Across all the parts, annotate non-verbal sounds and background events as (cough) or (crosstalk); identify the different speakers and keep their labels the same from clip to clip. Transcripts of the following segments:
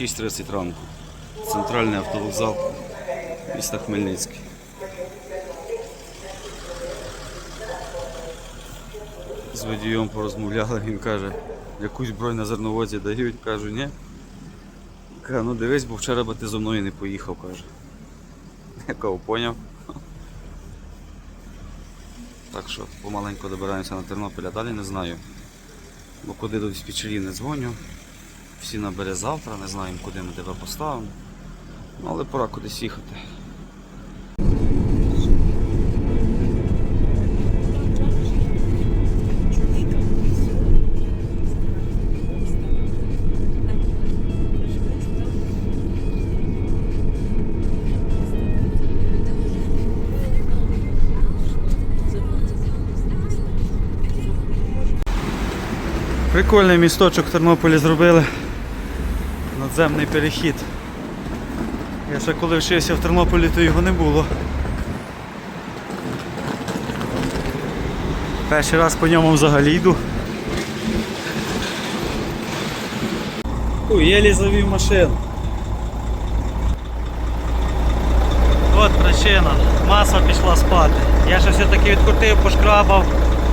Speaker 1: 6.30 ранку. Центральний автовокзал міста Хмельницький. З водієм порозмовляли, він каже, якусь бронь на зерновозі дають, кажу, ні. Каже, ну дивись, бо вчора би ти зо мною не поїхав, каже. Я кажу, поняв. Так що помаленьку добираємося на Тернопіль, а далі не знаю. Бо куди до диспетчерів не дзвоню. Всі набере завтра, не знаємо, куди ми тебе поставимо. Ну, але пора кудись їхати. Прикольний місточок в Тернополі зробили. Надземний перехід. Я ще коли вчився в Тернополі, то його не було. Перший раз по ньому взагалі йду. Єлі завів машину. От причина. Маса пішла спати. Я ще все-таки відкрутив, пошкрабав,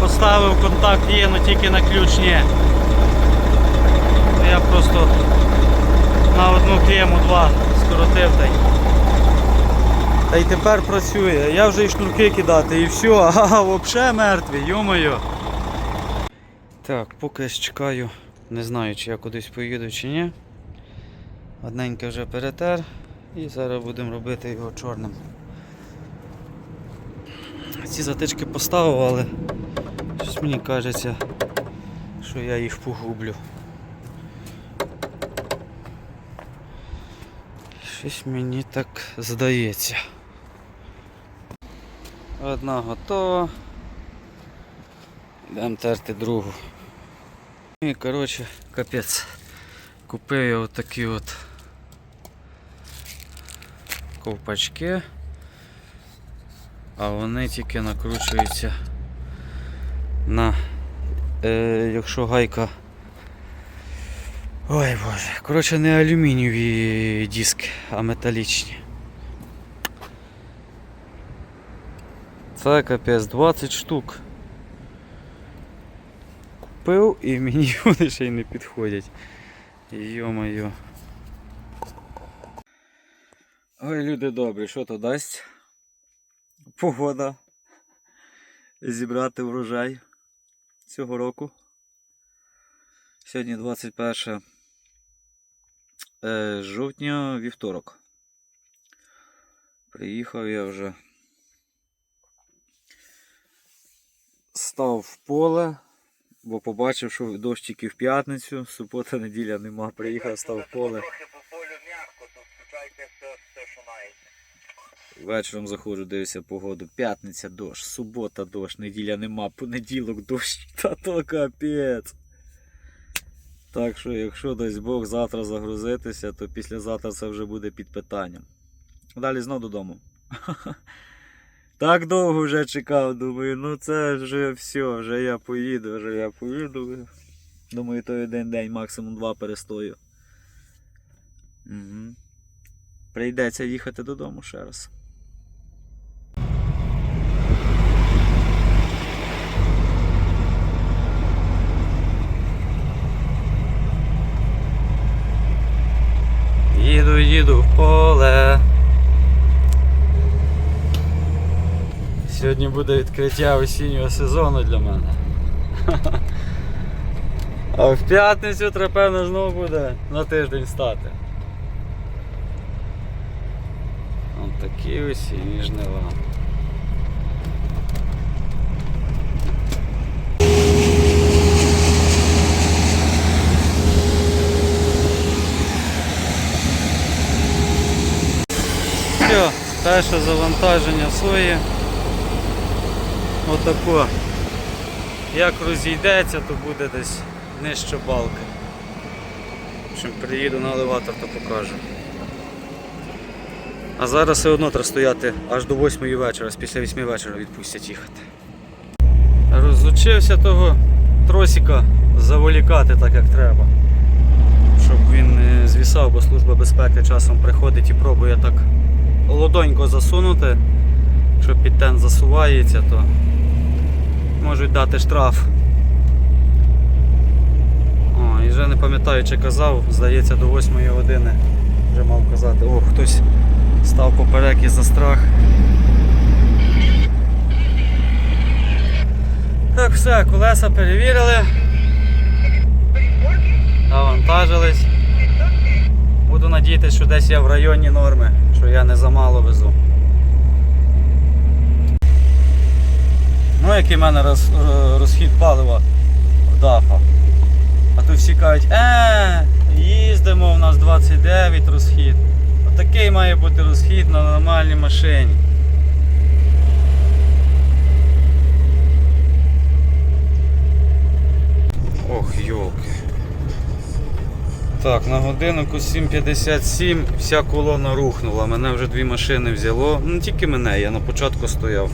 Speaker 1: поставив контакт є, але тільки на ключ ні. Я просто на одну клему два скоротив та. Та й тепер працює. Я вже і шнурки кидати і все, ага, (laughs) взагалі мертвий, йомаю. Так, поки я чекаю, не знаю, чи я кудись поїду чи ні. Одненьке вже перетер і зараз будемо робити його чорним. Ці затички поставив, але щось мені кажеться, що я їх погублю. Щось мені так здається. Одна готова. Йдемо терти другу. І коротше, капець. Купив я отакі от ковпачки, а вони тільки накручуються на е, якщо гайка Ой боже, коротше не алюмінієві диски, а металічні. Це капець 20 штук. Купив і (laughs) мені вони ще й не підходять. Йо-моє. Ой, люди добрі, що то дасть? Погода. Зібрати врожай цього року. Сьогодні 21 е, жовтня вівторок. Приїхав я вже. Став в поле, бо побачив, що дощ тільки в п'ятницю, субота, неділя нема. Приїхав, став в поле.
Speaker 2: Трохи по полю м'яко, то включайте все, все, що маєте.
Speaker 1: Вечором заходжу, дивлюся погоду. П'ятниця дощ, субота дощ, неділя нема, понеділок дощ. Та то капець. Так що, якщо дасть Бог завтра загрузитися, то післязавтра це вже буде під питанням. Далі знов додому. (laughs) Так довго вже чекав, думаю, ну це вже все, вже я поїду, вже я поїду. Думаю, той один день, максимум два перестою. Угу. Прийдеться їхати додому ще раз. Їду, в поле. Сьогодні буде відкриття осіннього сезону для мене. (laughs) А в п'ятницю трапевно знову буде на тиждень стати. Ось такі осінні жнива. Все, перше завантаження сої. Отако. Як розійдеться, то буде десь нижче балки. Общем, приїду на елеватор, то покажу. А зараз все одно треба стояти аж до 8 вечора, після 8 вечора відпустять їхати. Розучився того тросика заволікати так як треба. щоб він не звісав, бо служба безпеки часом приходить і пробує так лодонько засунути. Якщо підтен засувається, то можуть дати штраф. О, і вже не пам'ятаю, чи казав, здається, до 8 години вже мав казати, о, хтось став поперек і за страх. Так, все, колеса перевірили. Навантажились. Буду надіятися, що десь я в районі норми, що я не замало везу. Ну, який в мене роз, розхід палива в дафа. А то всі кажуть, е, їздимо, в нас 29 розхід. Отакий має бути розхід на нормальній машині. Ох, йолки. Так, на годиннику 7.57 вся колона рухнула. Мене вже дві машини взяло. Ну, тільки мене, я на початку стояв.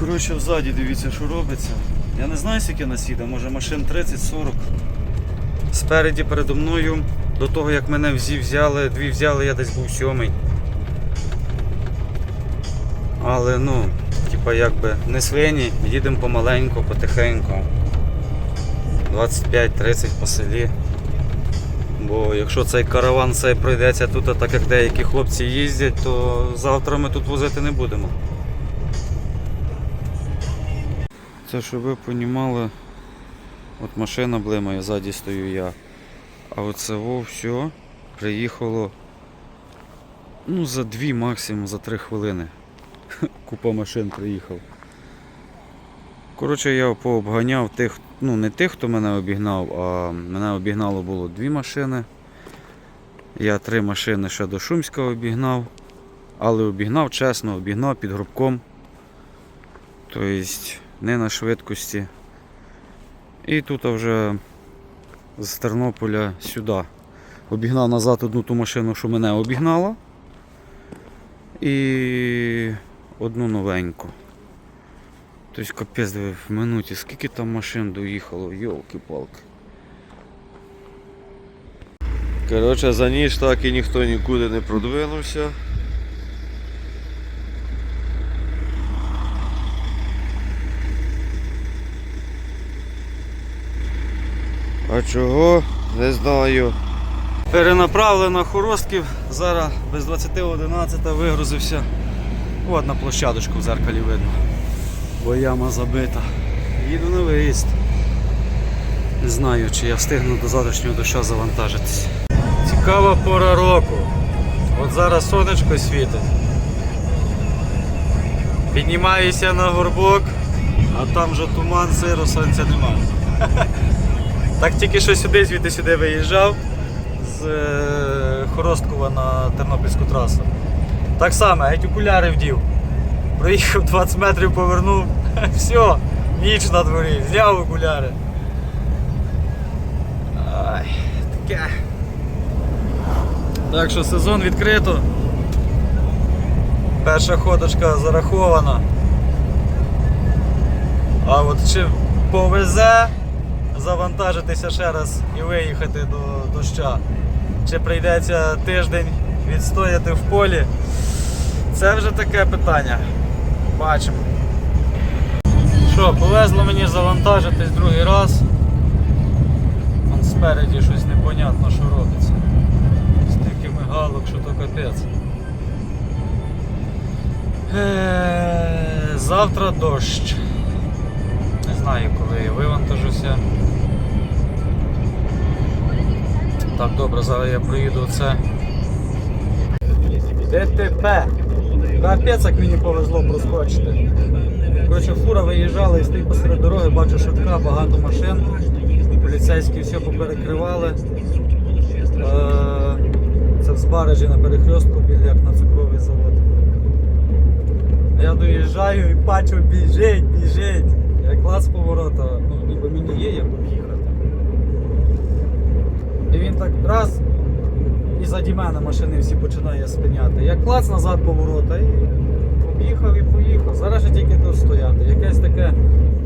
Speaker 1: Коротше, взаді дивіться, що робиться. Я не знаю, скільки нас їде, може машин 30-40. Спереді передо мною, до того як мене всі взяли, дві взяли, я десь був сьомий. Але ну, типа якби не свині, їдемо помаленьку, потихеньку. 25-30 по селі. Бо якщо цей караван цей пройдеться тут, так як деякі хлопці їздять, то завтра ми тут возити не будемо. Це щоб ви розуміли, от машина блимає, ззаді стою я. А оце во все приїхало ну, за дві, максимум за три хвилини. (laughs) Купа машин приїхав. Коротше, я пообганяв тих, ну не тих, хто мене обігнав, а мене обігнало було дві машини. Я три машини ще до Шумська обігнав, але обігнав чесно, обігнав під грубком. Тобто не на швидкості. І тут вже з Тернополя сюди. Обігнав назад одну ту машину, що мене обігнала. І одну новеньку. Тобто капець в минуті, скільки там машин доїхало, йолки-палки.
Speaker 3: Коротше, за ніч так і ніхто нікуди не продвинувся. А чого? Не знаю.
Speaker 1: Перенаправлено хоростків, зараз без 20.11 вигрузився. От на площадочку в зеркалі видно. Бо яма забита. Їду на виїзд. Не знаю, чи я встигну до завтрашнього дощу завантажитись. Цікава пора року. От зараз сонечко світить. Піднімаюся на горбок, а там вже туман, сиро, сонця немає. (laughs) Так тільки що сюди, звідти сюди виїжджав з е, Хоросткова на Тернопільську трасу. Так само, геть окуляри вдів. Проїхав 20 метрів, повернув. (laughs) Все, ніч на дворі, зняв окуляри. Ай, таке. Так що сезон відкрито. Перша ходочка зарахована. А от чи повезе завантажитися ще раз і виїхати до доща. Чи прийдеться тиждень відстояти в полі? Це вже таке питання. Бачимо. Що, повезло мені завантажитись другий раз. Вон спереді щось непонятно, що робиться. Стільки мигалок, що то капець. Е, Завтра дощ. Не знаю, коли я вивантажуся. Так, добре, зараз я проїду це. ДТП. Капець, як мені повезло проскочити. Коротше, фура виїжджала і стоїть посеред дороги, бачу швидка, багато машин. Поліцейські все поперекривали. Е, Це в Збаражі на перехрестку, біля як на цукровий завод. Я доїжджаю і бачу, біжить, біжить. Я клас поворота, ну ніби мені є як об'їхати. І він так раз і заді мене машини всі починає спиняти. Я клац назад поворота і об'їхав і поїхав. Зараз же тільки тут стояти. Якесь таке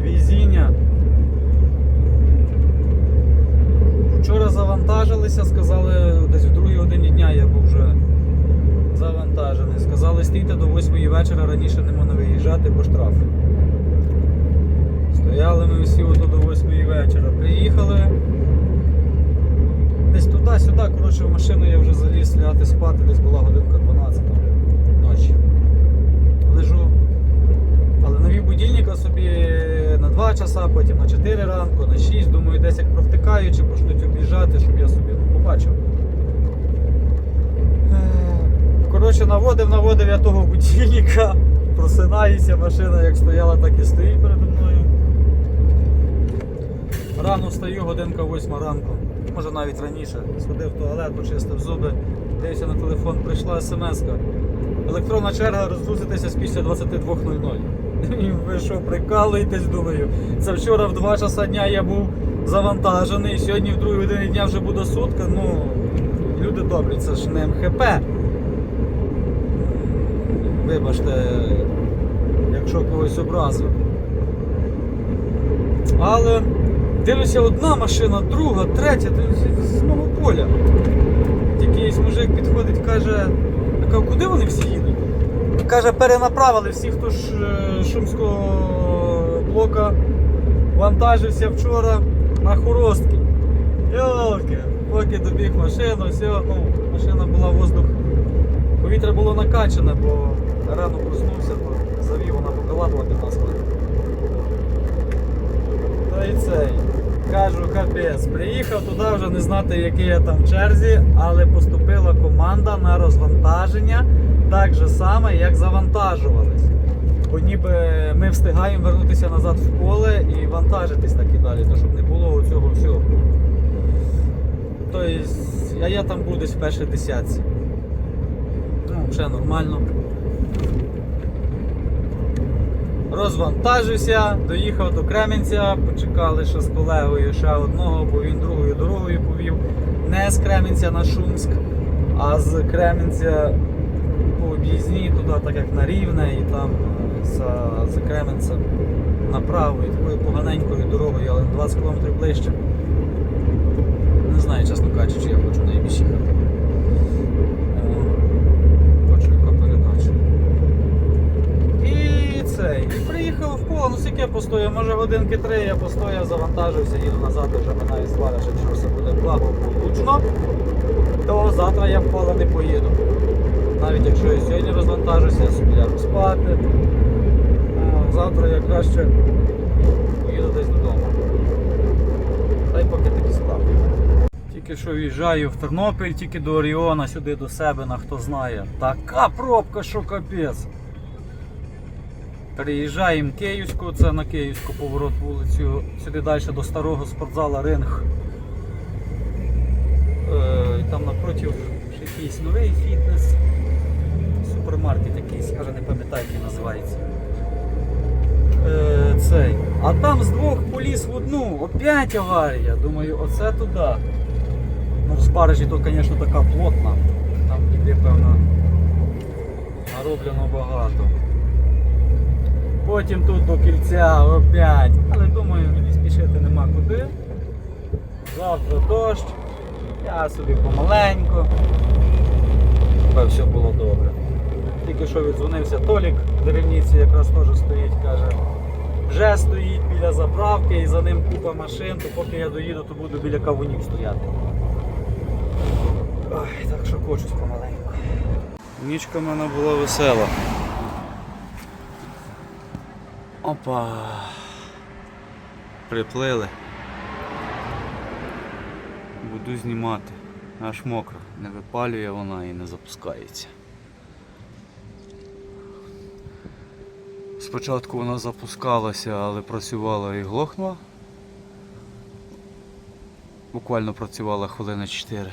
Speaker 1: візіння. Вчора Прив'язалися, сказали, десь в другій годині дня я був вже завантажений. Сказали, стійте до 8 вечора, раніше не можна виїжджати, бо штраф. Стояли ми всі ото до 8 вечора. Приїхали. Туди-сюди, коротше, в машину я вже заліз лягати спати, десь була годинка 12 ночі. Лежу. Але навів будильника собі на 2 часа, потім на 4 ранку, на 6. Думаю, десь як провтикаю, чи почнуть об'їжджати, щоб я собі побачив. Е, Коротше, наводив, наводив я того будильника, (laughs) просинаюся, машина як стояла, так і стоїть передо мною. Рано встаю, годинка 8 ранку, може навіть раніше. Сходив в туалет, почистив зуби, дивився на телефон, прийшла смс-ка. Електронна черга розгрузитися після 22.00. І Ви що, прикалуєтесь, думаю. Це вчора в 2 часа дня я був завантажений, сьогодні в 2 годині дня вже буде сутка. Ну, люди добрі, це ж не МХП. Вибачте, якщо когось образив. Але дивлюся, одна машина, друга, третя, з мого поля. Тільки якийсь мужик підходить, каже, я куди вони всі їдуть? Каже, перенаправили всі, хто ж е, шумського блока вантажився вчора на Хоростки. Йолки, поки добіг машину, все, ну, машина була воздух. Повітря було накачане, бо рано проснувся, то завів вона поколатила 15 хвилин. Та й цей. Кажу, капець, приїхав туди вже не знати, який я там в черзі, але поступила команда на розвантаження так же саме, як завантажувались. Бо ніби ми встигаємо вернутися назад в поле і вантажитись так і далі, то щоб не було цього всього. Тобто, а я там буду в першій десятці. Ну, вже нормально. Розвантажився, доїхав до Кременця, почекали ще з колегою ще одного, бо він другою дорогою повів. Не з Кременця на Шумськ, а з Кременця по об'їзній туди, так як на Рівне, і там е, за, за Кременцем направо і такою поганенькою дорогою, але на 20 км ближче. Не знаю, чесно кажучи, я хочу найбільше їхати. О, Хочу яка передача. І цей. І поле, ну скільки я постояв, може годинки три я постояв, завантажився, їду назад, вже мене свариш, якщо все буде благополучно, то завтра я в поле не поїду. Навіть якщо я сьогодні розвантажуся, я собі лягу спати. Завтра я краще поїду десь додому. Та й поки такі справи. Тільки що в'їжджаю в Тернопіль, тільки до Оріона, сюди до себе, на хто знає. Така пробка, що капець. Переїжджаємо Київську, це на Київську поворот вулицю, сюди далі до старого спортзала Ринг. Е, там напротив якийсь новий фітнес. Супермаркет якийсь, каже, не пам'ятаю, як він називається. Е, цей. А там з двох поліз в одну, опять аварія. Думаю, оце туди. Ну, в Збаражі то, звісно, така плотна. Там іде, певно, нароблено багато. Потім тут до кільця опять. Але думаю, мені спішити нема куди. Завтра дощ. Я собі помаленьку. Аби все було добре. Тільки що віддзвонився Толік в деревніці, якраз теж стоїть, каже, вже стоїть біля заправки і за ним купа машин, то поки я доїду, то буду біля кавунів стояти. Ой, так що кочусь помаленьку. Нічка в мене була весела. Опа. Приплили. Буду знімати. Аж мокро. Не випалює вона і не запускається. Спочатку вона запускалася, але працювала і глохнула. Буквально працювала хвилини 4.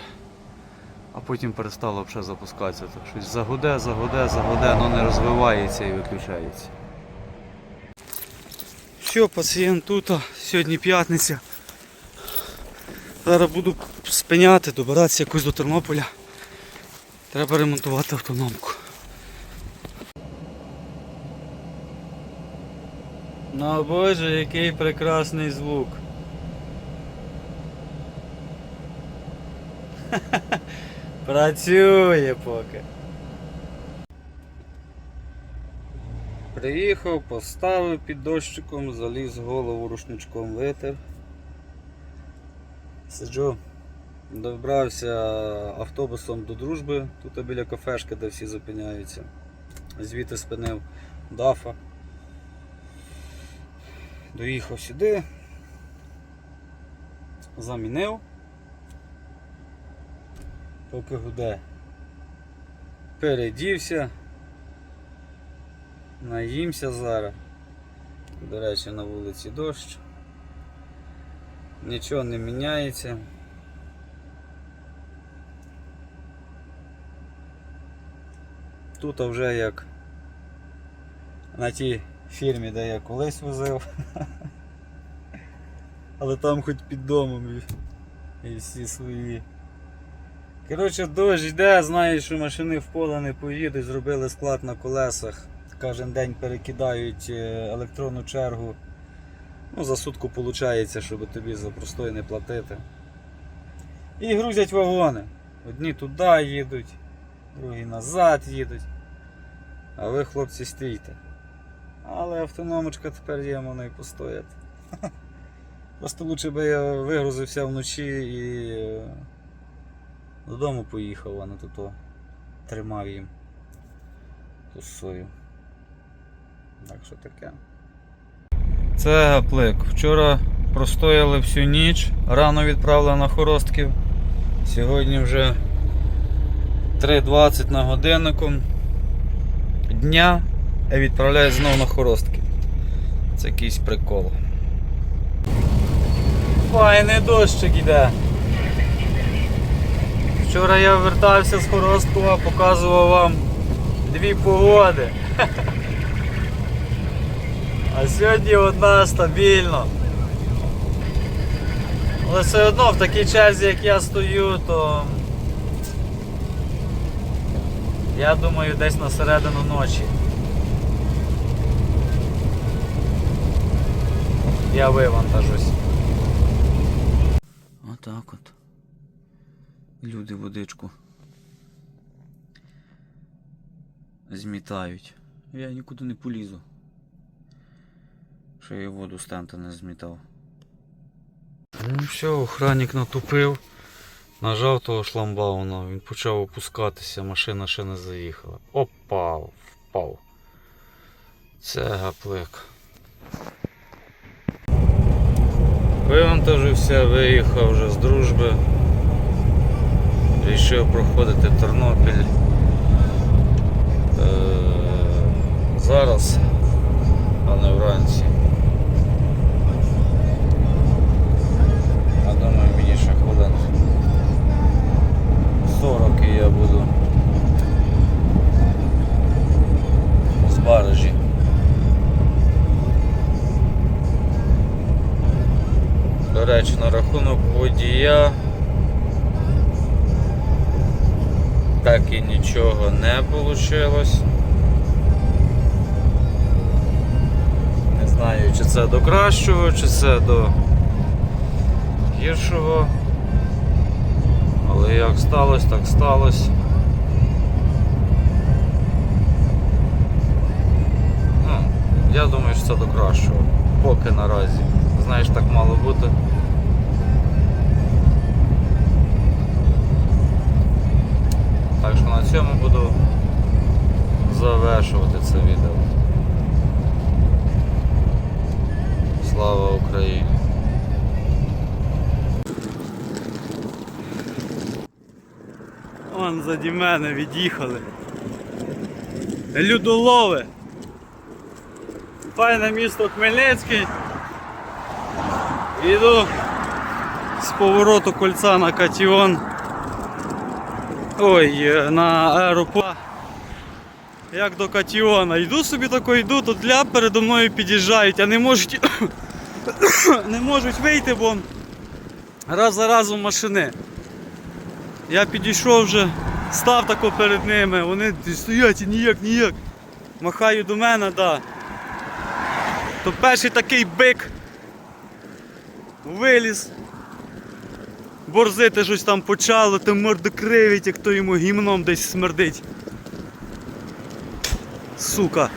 Speaker 1: А потім перестала взагалі запускатися. Так щось загуде, загуде, загуде, але не розвивається і виключається. Все, пацієнт тут, сьогодні п'ятниця. Зараз буду спиняти, добиратися якось до Тернополя. Треба ремонтувати автономку. Ну боже, який прекрасний звук. (laughs) Працює поки. Приїхав, поставив під дощиком, заліз голову рушничком витер. Сиджу, добрався автобусом до дружби, тут біля кафешки, де всі зупиняються. Звідти спинив дафа. Доїхав сюди. Замінив. Поки гуде. Передівся. Наїмся зараз. До речі, на вулиці дощ. Нічого не міняється. Тут вже як на тій фірмі, де я колись возив. (laughs) Але там хоч під домом і, всі свої. Коротше, дощ йде, знаєш, що машини в поле не поїдуть, зробили склад на колесах. Кожен день перекидають е, електронну чергу. Ну, за сутку виходить, щоб тобі за простой не платити. І грузять вагони. Одні туди їдуть, другі назад їдуть. А ви, хлопці, стійте. Але автономочка тепер є, можна і постояти. (laughs) Просто лучше би я вигрузився вночі і е, додому поїхав, а не тут тримав їм ту сою. Так що таке. Це гаплик. Вчора простояли всю ніч, рано відправили на хоростків. Сьогодні вже 3.20 на годиннику дня і відправляють знову на хоростки. Це якийсь прикол. Файний дощик іде. Вчора я вертався з Хоросткова, показував вам дві погоди. (laughs) А сьогодні одна стабільно. Але все одно в такій черзі, як я стою, то я думаю десь на середину ночі. Я вивантажусь. Отак от. Люди водичку змітають. Я нікуди не полізу. Що я воду з не змітав. Ну все, охранник натупив. Нажав того шламбауна, він почав опускатися, машина ще не заїхала. Опа, впав. Це гаплик. Вивантажився, виїхав вже з дружби. Рішив проходити Тернопіль. Е, зараз, а не вранці. 40 я буду з баражі. До речі, на рахунок водія так і нічого не вийшло. Не знаю, чи це до кращого, чи це до гіршого. Але як сталося, так сталося. Ну, я думаю, що це до кращого. Поки наразі. Знаєш, так мало бути. Так що на цьому буду завершувати це відео. Слава Україні! Вон заді мене від'їхали. Людолови. Файне місто Хмельницький. Іду з повороту кольця на Катіон. Ой, е, на аеропорт. Як до Катіона. Йду собі тако йду, тут ля передо мною під'їжджають, а не можуть (coughs) не можуть вийти, бо раз за разом машини. Я підійшов вже, став тако перед ними, вони стоять і ніяк, ніяк. Махаю до мене, да. То перший такий бик виліз. борзити щось там почало, то морду кривить, як то йому гімном десь смердить. Сука.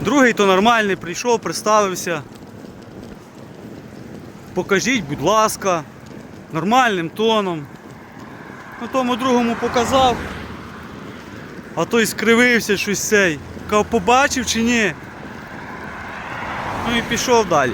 Speaker 1: Другий то нормальний, прийшов, представився. Покажіть, будь ласка, нормальним тоном. Ну тому другому показав. А той скривився щось цей. Кав, побачив чи ні? Ну і пішов далі.